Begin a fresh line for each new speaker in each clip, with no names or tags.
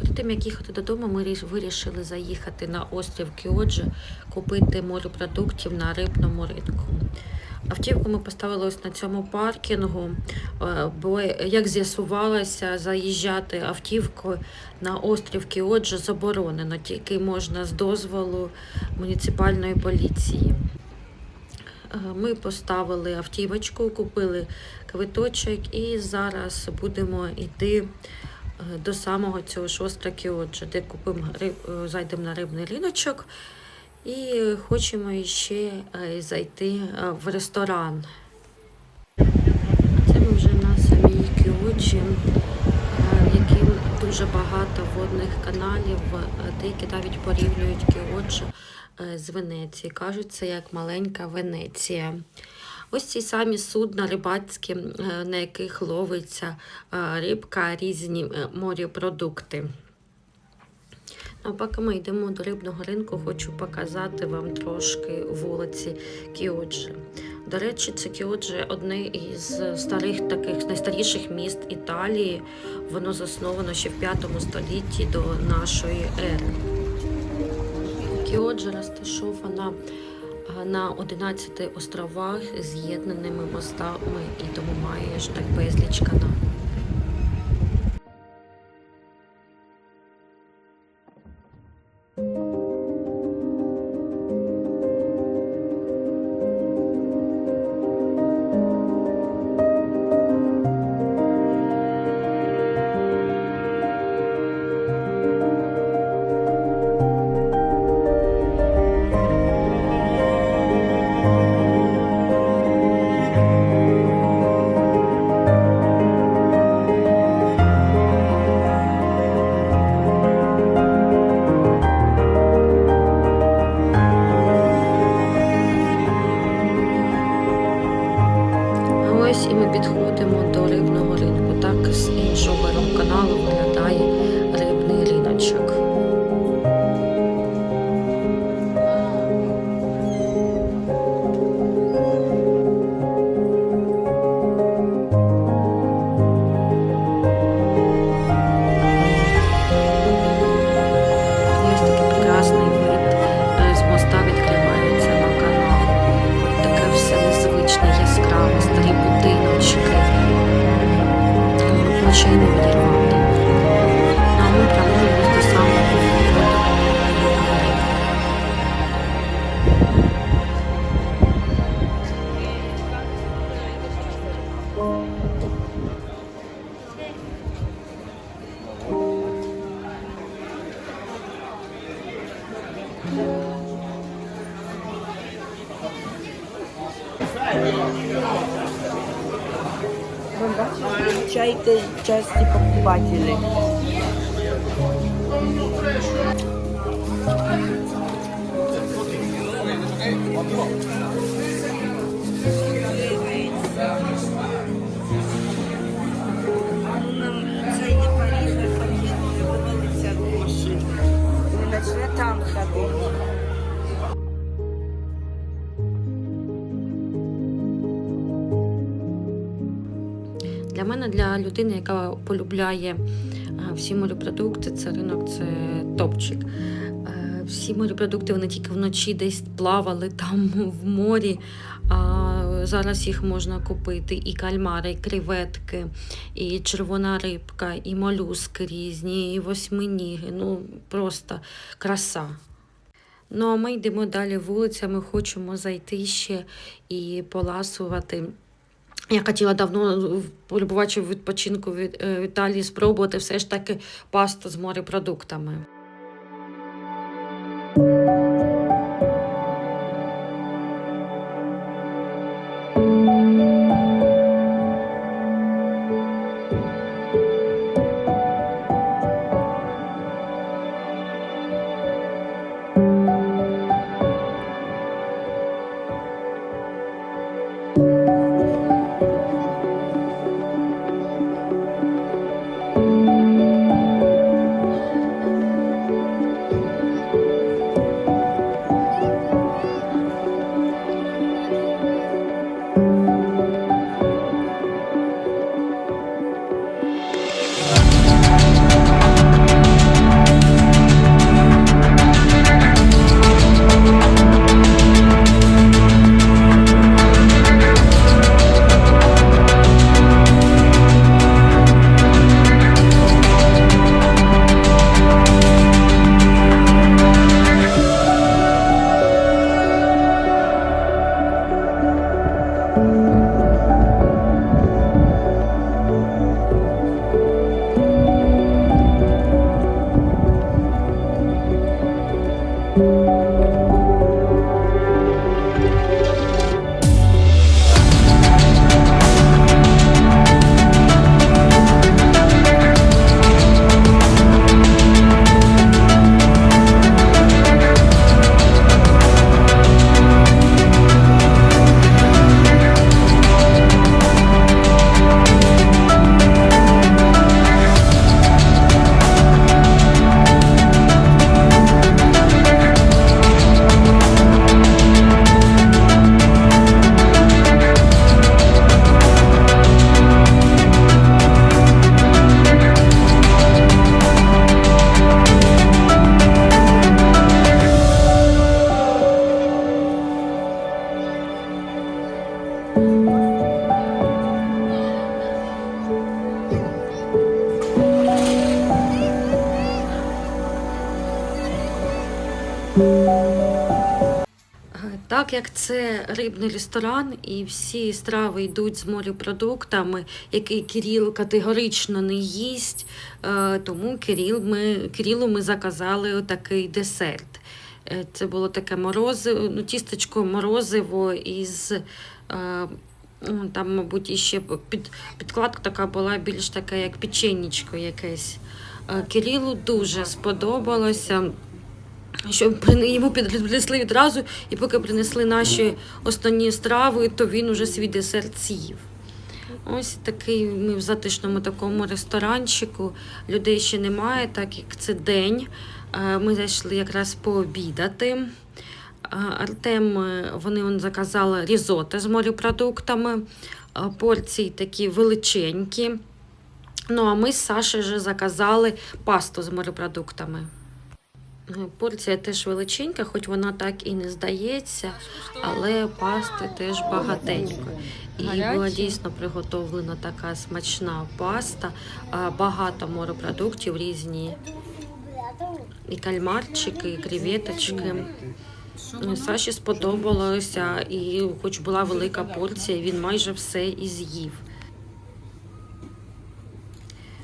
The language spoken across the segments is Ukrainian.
Перед тим, як їхати додому, ми вирішили заїхати на острів Кіоджі, купити морепродуктів на рибному ринку. Автівку ми поставили ось на цьому паркінгу, е, бо, як з'ясувалося, заїжджати автівкою на острів Кіоджі заборонено, тільки можна з дозволу муніципальної поліції. Е, Ми поставили автівочку, купили квиточок і зараз будемо йти до самого цього ж острова Кіоджа, де купимо е, зайдемо на рибний риночок і хочемо ще е, зайти е, в ресторан. Це ми вже на самій Кіоджі, е, в яким дуже багато водних каналів, е, деякі навіть порівнюють е, з Венеції. Кажуть, це як маленька Венеція. Ось ці самі судна рибацькі, е, на яких ловиться е, рибка, різні е, морепродукти. А поки ми йдемо до рибного ринку, хочу показати вам трошки вулиці Кіоджі. До речі, це Кіоджі одне із старих таких найстаріших міст Італії. Воно засновано ще в 5 столітті до нашої ери. Кіоджа розташована на 11 островах з'єднаними мостами і тому має аж так безліч каналів.
Channel. Включайте часті покупателі. Це
мене, для людини, яка полюбляє е, всі морепродукти, це ринок це топчик. Е, Всі морепродукти вони тільки вночі десь плавали там в морі. А зараз їх можна купити і кальмари, і креветки, і червона рибка, і молюски різні, і восьминіги. Ну просто краса. Ну а ми йдемо далі вулицями, хочемо зайти ще і поласувати. Я хотіла давно, полюбувачів відпочинку від е, в Італії, спробувати все ж таки пасту з морепродуктами. Так як це рибний ресторан і всі страви йдуть з морепродуктами, який Кирил категорично не їсть, е, тому Кирил ми, Кирилу ми заказали отакий десерт. Е, Це було таке морозиво, ну, тістечко морозиво із. е, ну, Там, мабуть, іще під, підкладка така була більш така, як печенічко якесь. Кирилу дуже сподобалося що йому принесли відразу, і поки принесли наші основні страви, то він уже свій десерт з'їв. Ось такий ми в затишному такому ресторанчику. Людей ще немає, так як це день. Е, Ми зайшли якраз пообідати. Е, Артем, е, вони он заказали різоте з морепродуктами, порції такі величенькі. Ну, а ми з Сашею вже заказали пасту з морепродуктами. Порція теж величенька, хоч вона так і не здається, але пасти теж багатенько. І була дійсно приготовлена така смачна паста, багато морепродуктів різні. І кальмарчики, і креветочки. Саші сподобалося, і хоч була велика порція, він майже все і з'їв.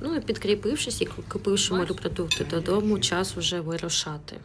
Ну і підкріпившись і купивши морепродукти додому, час уже вирушати.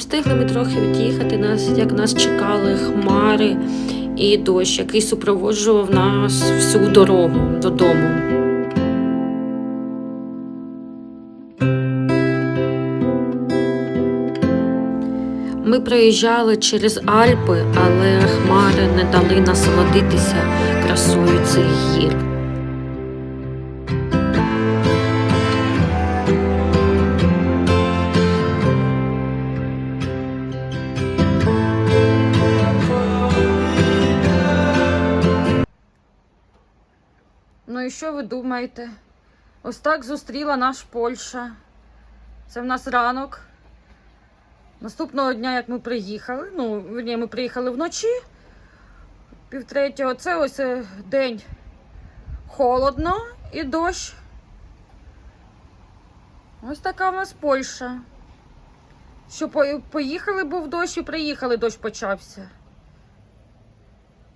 Встигли ми трохи від'їхати, нас, як нас чекали хмари і дощ, який супроводжував нас всю дорогу додому. Ми проїжджали через Альпи, але хмари не дали насолодитися красою цих гір. Ну і що ви думаєте? Ось так зустріла наш Польща. Це в нас ранок. Наступного дня, як ми приїхали, ну, вірні, ми приїхали вночі, півтретього, це ось е, день холодно і дощ. Ось така в нас Польща. Що поїхали, був дощ і приїхали, дощ почався.